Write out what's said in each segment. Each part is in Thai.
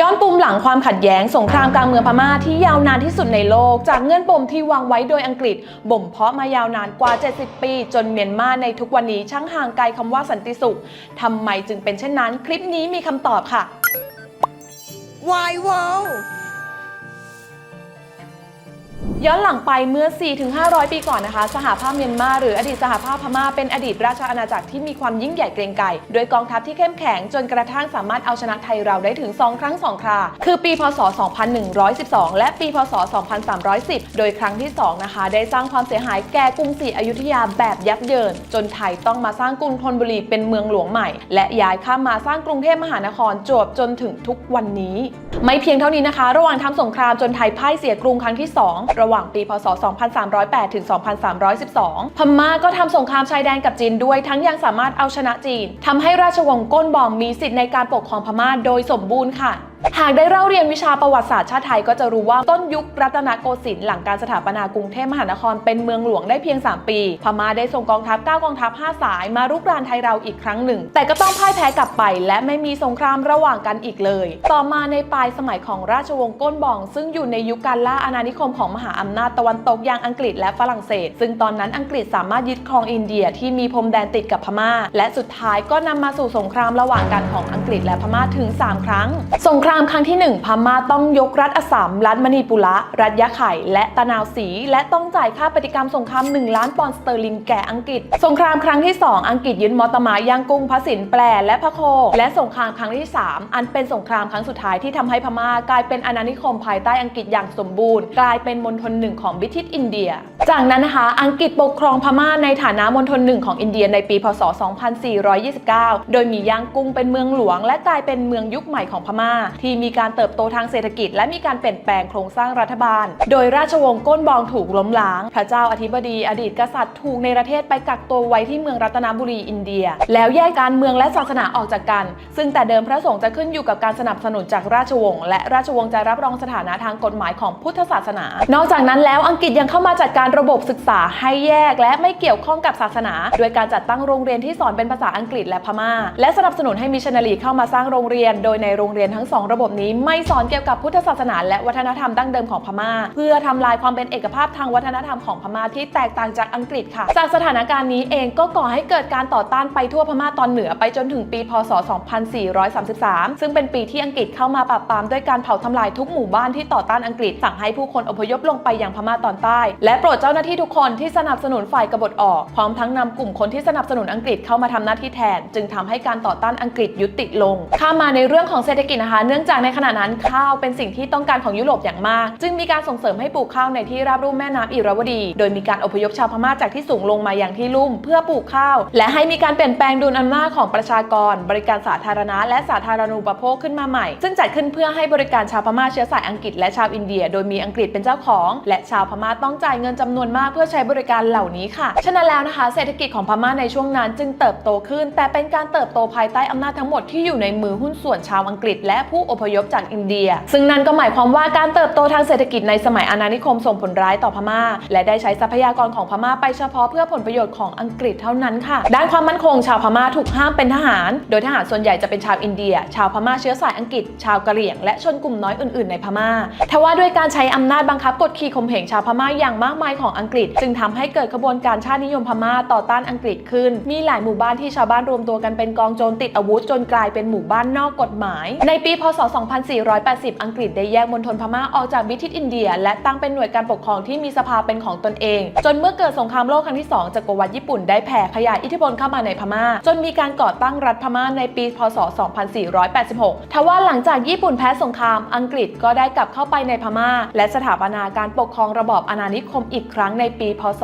ย้อนปุ่มหลังความขัดแย้งสงครามกลางเมืองพม่าที่ยาวนานที่สุดในโลก จากเงื่อนปมที่วางไว้โดยอังกฤษ บ่มเพาะมายาวนานกว่า 70 ปี จนเมียนมาในทุกวันนี้ช่างห่างไกลคำว่าสันติสุขทำไมจึงเป็นเช่นนั้น คลิปนี้มีคำตอบค่ะ Why wow ย้อนหลังไปเมื่อ 4-500 ปีก่อนนะคะ สหภาพเมียนมาหรืออดีตสหภาพพม่าเป็นอดีตราชอาณาจักรที่มีความยิ่งใหญ่เกรงไกรโดยกองทัพที่เข้มแข็งจนกระทั่งสามารถเอาชนะไทยเราได้ถึง 2 ครั้ง 2 ครา คือปี พศ 2112 และปี พศ 2310 โดยครั้งที่ 2 นะคะ ได้สร้างความเสียหายแก่กรุงศรีอยุธยาแบบยับเยิน จนไทยต้องมาสร้างกรุงธนบุรีเป็นเมืองหลวงใหม่ และย้ายข้ามมาสร้างกรุงเทพมหานครจวบจนถึงทุกวันนี้ ไม่เพียงเท่านี้นะคะ ระหว่างทำสงครามจนไทยพ่ายเสียกรุงครั้งที่ 2 ระหว่างปีพศ 2308 ถึง 2312 พม่าก็ทำสงครามชายแดนกับจีนด้วย ทั้งยังสามารถเอาชนะจีนทำให้ราชวงศ์ก้นบอมมีสิทธิ์ในการปกครองพม่าโดยสมบูรณ์ค่ะ หากได้เล่าเรียนวิชาประวัติศาสตร์ชาติไทยก็จะรู้ว่าต้นยุครัตนโกสินทร์หลังการสถาปนากรุงเทพมหานครเป็นเมืองหลวงได้เพียง 3 ปี พม่าได้ส่งกองทัพ 9 กองทัพ 5 สายมารุกรานไทยเราอีกครั้งหนึ่ง แต่ก็ต้องพ่ายแพ้กลับไป และไม่มีสงครามระหว่างกันอีกเลย ต่อมาในปลายสมัยของราชวงศ์ก้นบอง ซึ่งอยู่ในยุคการล่าอาณานิคมของมหาอำนาจตะวันตกอย่างอังกฤษและฝรั่งเศส ซึ่งตอนนั้นอังกฤษสามารถยึดครองอินเดียที่มีพรมแดนติดกับพม่า และสุดท้ายก็นำมาสู่สงครามระหว่างกันของอังกฤษและพม่าถึง 3 ครั้ง สงครามามครั้งที่ 1 พม่าต้องยกรัฐอสสัมรัฐมณีปุระ รัฐยะไข่ และตะนาวศรีและต้องจ่ายค่าปฏิกรรมสงคราม 1 ล้านปอนด์สเตอร์ลิงแก่อังกฤษ สงครามครั้งที่ 2 อังกฤษยึดมอตมายังกรุงพระสินแปรและพระโค และสงครามครั้งที่ 3 อันเป็นสงครามครั้งสุดท้ายที่ทำให้พม่ากลายเป็นอาณานิคมภายใต้อังกฤษอย่างสมบูรณ์ กลายเป็นมณฑลหนึ่งของบิทิชอินเดีย จากนั้นนะคะอังกฤษปกครองพม่าในฐานะมณฑลหนึ่งของอินเดียในปีพศ 2429 โดยมีย่างกุ้งเป็นเมืองหลวง และกลายเป็นเมืองยุคใหม่ของพม่าที่มีการเติบโตทางเศรษฐกิจ และมีการเปลี่ยนแปลงโครงสร้างรัฐบาล โดยราชวงศ์ก้นบองถูกล้มล้าง พระเจ้าอธิบดี อดีตกษัตริย์ถูกในประเทศไปกักตัวไว้ที่เมืองรัตนบุรีอินเดีย แล้วแยกการเมืองและศาสนาออกจากกัน ซึ่งแต่เดิมพระสงฆ์จะขึ้นอยู่กับการสนับสนุนจากราชวงศ์และราชวงศ์จะรับรองสถานะทางกฎหมายของพุทธศาสนา นอกจากนั้นแล้วอังกฤษยังเข้ามาจัดการระบบศึกษาให้แยกและไม่เกี่ยวข้องกับศาสนา โดยการจัดตั้งโรงเรียนที่สอนเป็นภาษาอังกฤษและพม่า และสนับสนุนให้มิชชันนารีเข้ามาสร้างโรงเรียน โดยในโรงเรียนทั้งสองระบบนี้ไม่สอนเกี่ยวกับพุทธศาสนา และวัฒนธรรมดั้งเดิมของพม่า เพื่อทำลายความเป็นเอกภาพทางวัฒนธรรมของพม่าที่แตกต่างจากอังกฤษค่ะ จากสถานการณ์นี้เองก็ก่อให้เกิดการต่อต้านไปทั่วพม่าตอนเหนือไปจนถึงปี พศ 2433 ซึ่งเป็นปีที่อังกฤษเข้ามาปราบปรามด้วยการเผาทำลายทุกหมู่บ้านที่ต่อต้านอังกฤษสั่งให้ผู้คนอพยพลงไปยังพม่าตอนใต้ และโปรดเจ้าหน้าที่ทุกคนที่สนับสนุนฝ่ายกบฏออก พร้อมทั้งนำกลุ่มคนที่สนับสนุนอังกฤษเข้ามาทำหน้าที่แทน จึงทำให้การต่อต้านอังกฤษยุติลง ข้ามาในเรื่องของเศรษฐกิจนะคะนื่องจากในขณะนั้นข้าวเป็นสิ่งที่ต้องการของยุโรปอย่างมาก จึงมีการส่งเสริมให้ปลูกข้าวในที่ราบลุ่มแม่น้ำอิระวดี โดยมีการอพยพชาวพม่าจากที่สูงลงมาอย่างที่ลุ่ม เพื่อปลูกข้าว และให้มีการเปลี่ยนแปลงดุลอำนาจของประชากร บริการสาธารณะ และสาธารณูปโภคขึ้นมาใหม่ ซึ่งจัดขึ้นเพื่อให้บริการชาวพม่าเชื้อสายอังกฤษและชาวอินเดีย โดยมีอังกฤษเป็นเจ้าของ และชาวพม่าต้องจ่ายเงินจำนวนมากเพื่อใช้บริการเหล่านี้ค่ะ ฉะนั้นแล้วนะคะ เศรษฐกิจของพม่าในช่วงนั้นจึงเติบโตขึ้น แต่เป็นการเติบโตภายใต้อำนาจทั้งหมดที่อยู่ในมือหุ้นส่วนชาวอังกฤษ และผู้อพยพจากอินเดีย ซึ่งนั่นก็หมายความว่าการเติบโตทางเศรษฐกิจในสมัยอาณานิคมส่งผลร้ายต่อพม่า และได้ใช้ทรัพยากรของพม่าไปเฉพาะเพื่อผลประโยชน์ของอังกฤษเท่านั้นค่ะ ด้านความมั่นคงชาวพม่าถูกห้ามเป็นทหาร โดยทหารส่วนใหญ่จะเป็นชาวอินเดีย ชาวพม่าเชื้อสายอังกฤษ ชาวกะเหรี่ยง และชนกลุ่มน้อยอื่น ๆ ในพม่า ทว่าด้วยการใช้อำนาจบังคับกดขี่ข่มเหงชาวพม่าอย่างมากมายของอังกฤษ จึงทำให้เกิดขบวนการชาตินิยมพม่าต่อต้านอังกฤษขึ้น มีหลายหมู่บ้านที่ชาวบ้านรวมตัวกันเป็นกองโจรติดอาวุธจนกลายเป็นหมู่บ้านนอกกฎหมาย ในปีพศ 2480 อังกฤษได้แยกมณฑลพม่าออกจากบิทิชอินเดีย และตั้งเป็นหน่วยการปกครองที่มีสภาเป็นของตนเอง จนเมื่อเกิดสงครามโลกครั้งที่ 2จักรวรรดิญี่ปุ่นได้แผ่ขยายอิทธิพลเข้ามาในพม่า จนมีการก่อตั้งรัฐพม่าในปี พศ 2486 ทว่าหลังจากญี่ปุ่นแพ้สงคราม อังกฤษก็ได้กลับเข้าไปในพม่า และสถาปนาการปกครองระบอบอาณานิคมอีกครั้งในปี พศ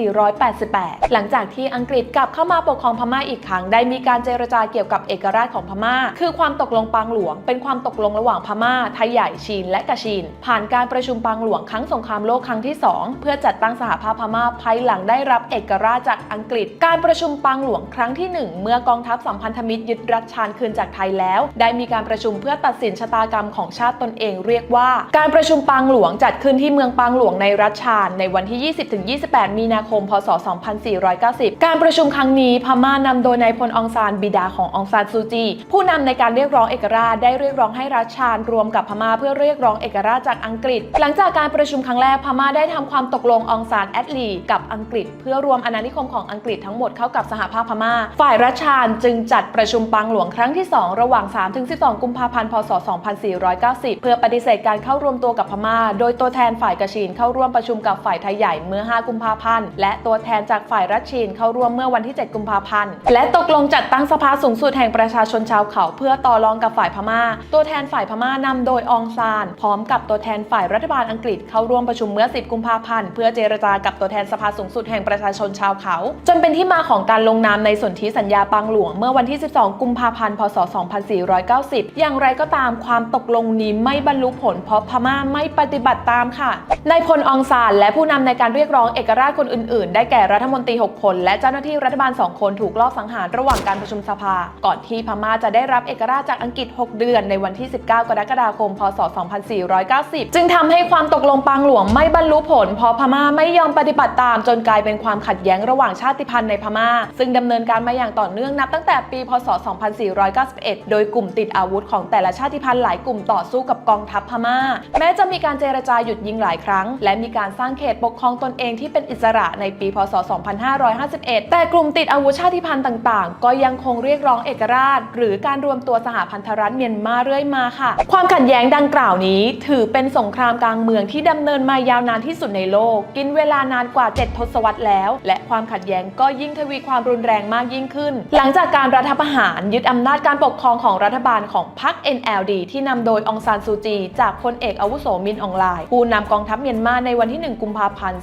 2488 หลังจากที่อังกฤษกลับเข้ามาปกครองพม่าอีกครั้ง ได้มีการเจรจาเกี่ยวกับเอกราชของพม่า คือความตกลงปางหลวงเป็นความตกลงระหว่างพม่า ไทยใหญ่ชีนและกะชีน ผ่านการประชุมปางหลวงครั้งสงครามโลกครั้งที่ 2 เพื่อจัดตั้งสหภาพพม่าภายหลังได้รับเอกราชจากอังกฤษ การประชุมปางหลวงครั้งที่ 1 เมื่อกองทัพสัมพันธมิตรยึดรัฐชานคืนจากไทยแล้ว ได้มีการประชุมเพื่อตัดสินชะตากรรมของชาติตนเองเรียกว่า การประชุมปางหลวงจัดขึ้นที่เมืองปางหลวงในรัฐชานในวันที่ 20-28 มีนาคม พศ 2490 การประชุมครั้งนี้พม่านำโดยนายพลองซานบิดาของอองซานซูจี ผู้นำในการเรียกร้องเอกราชได้เรียกร้องให้รัชชานรวมกับพม่าเพื่อเรียกร้องเอกราชจากอังกฤษ หลังจากการประชุมครั้งแรกพม่าได้ทำความตกลงองซานแอดลีกับอังกฤษ เพื่อรวมอาณานิคมของอังกฤษทั้งหมดเข้ากับสหภาพพม่า ฝ่ายรัชชานจึงจัดประชุมปังหลวงครั้งที่ 2 ระหว่าง 3-12 กุมภาพันธ์พศ 2490 เพื่อปฏิเสธการเข้ารวมตัวกับพม่า โดยตัวแทนฝ่ายกระชีนเข้าร่วมประชุมกับฝ่ายไทยใหญ่เมื่อ 5 กุมภาพันธ์และตัวแทนจากฝ่ายรัชชีนเข้าร่วมเมื่อวันที่ 7 กุมภาพันธ์และตกลงจัดตั้งสภาสูงสุดแห่งประชาชนชาวเขา เพื่อต่อรองกับฝ่ายพม่าตัวแทนฝ่ายพม่านำโดยองซาน พร้อมกับตัวแทนฝ่ายรัฐบาลอังกฤษเข้าร่วมประชุมเมื่อ 10 กุมภาพันธ์ เพื่อเจรจากับตัวแทนสภาสูงสุดแห่งประชาชนชาวเขา จนเป็นที่มาของการลงนามในสนธิสัญญาปังหลวงเมื่อวันที่ 12 กุมภาพันธ์ พศ 2490 อย่างไรก็ตามความตกลงนี้ไม่บรรลุผลเพราะพม่าไม่ปฏิบัติตามค่ะนายพลอองซานและผู้นำในการเรียกร้องเอกราชคนอื่น ๆ ได้แก่รัฐมนตรี 6 คน และเจ้าหน้าที่รัฐบาล 2 คนถูกลอบสังหารระหว่างการประชุมสภา ก่อนที่พม่าจะได้รับเอกราชจากอังกฤษ 6 เดือนในวันที่ 19 กรกฎาคม พศ 2490 จึงทำให้ความตกลงปางหลวงไม่บรรลุผล เพราะพม่าไม่ยอมปฏิบัติตาม จนกลายเป็นความขัดแย้งระหว่างชาติพันธุ์ในพม่า ซึ่งดำเนินการมาอย่างต่อเนื่องนับตั้งแต่ปี พศ 2491 โดยกลุ่มติดอาวุธของแต่ละชาติพันธุ์หลายกลุ่มต่อสู้กับกองทัพพม่า แม้จะมีการเจรจาหยุดยิงหลายครั้ง และมีการสร้างเขตปกครองตนเองที่เป็นอิสระในปี พศ 2551 แต่กลุ่มติดอาวุธชาติพันธุ์ต่าง ๆ ก็ยังคงเรียกร้องเอกราช หรือการรวมตัวสหพันธรัฐเมียนมาเรื่อยมาค่ะ ความขัดแย้งดังกล่าวนี้ ถือเป็นสงครามกลางเมืองที่ดำเนินมายาวนานที่สุดในโลก กินเวลานานกว่า 7 ทศวรรษแล้ว และความขัดแย้งก็ยิ่งทวีความรุนแรงมากยิ่งขึ้น หลังจากการรัฐประหารยึดอำนาจการปกครองของรัฐบาลของพรรค NLD ที่นำโดยองซานซูจี จากพลเอกอาวุโสมินอองไลน์ผู้นำกองทัพเมียนมาในวันที่ 1 กุมภาพันธ์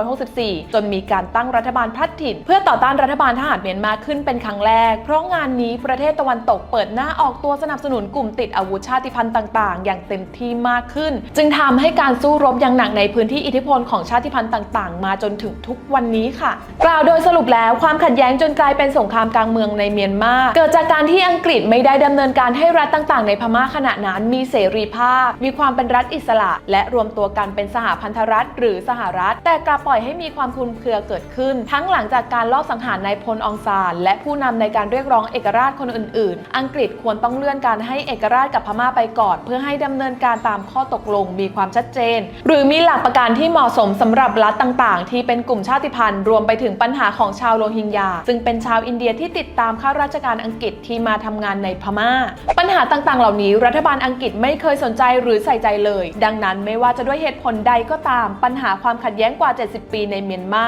2564 จนมีการตั้งรัฐบาลพลัดถิ่น เพื่อต่อต้านรัฐบาลทหารเมียนมาขึ้นเป็นครั้งแรก เพราะงานนี้ประเทศตะวันตกเปิดหน้าออกตัวสนับสนุนนุนกลุ่มติดอาวุธชาติพันธุ์ต่างๆ อย่างเต็มที่มากขึ้น จึงทำให้การสู้รบอย่างหนักในพื้นที่อิทธิพลของชาติพันธุ์ต่าง ๆ มาจนถึงทุกวันนี้ค่ะ กล่าวโดยสรุปแล้วความขัดแย้งจนกลายเป็นสงครามกลางเมืองในเมียนมาเกิดจากการที่อังกฤษไม่ได้ดำเนินการให้รัฐต่างๆ ในพม่าขณะนั้นมีเสรีภาพ มีความเป็นรัฐอิสระ และรวมตัวกันเป็นสหพันธรัฐ หรือสหรัฐ แต่กลับปล่อยให้มีความคลุมเครือเกิดขึ้น ทั้งหลังจากการลอบสังหารนายพลองซานและผู้นำในการเรียกร้องเอกราชคนอื่น ๆ อังกฤษควรต้องเลื่อนการให้เอกราชกับพม่าไปก่อน เพื่อให้ดำเนินการตามข้อตกลงมีความชัดเจน หรือมีหลักประกันที่เหมาะสมสำหรับรัฐต่าง ๆ ที่เป็นกลุ่มชาติพันธุ์รวมไปถึงปัญหาของชาวโรฮิงญาซึ่งเป็นชาวอินเดียที่ติดตามข้าราชการอังกฤษที่มาทำงานในพม่า ปัญหาต่าง ๆ เหล่านี้ รัฐบาลอังกฤษไม่เคยสนใจหรือใส่ใจเลย ดังนั้นไม่ว่าจะด้วยเหตุผลใดก็ตาม ปัญหาความขัดแย้งกว่า 70 ปีในเมียนมา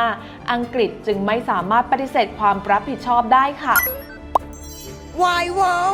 อังกฤษจึงไม่สามารถปฏิเสธความรับผิดชอบได้ค่ะ Why wow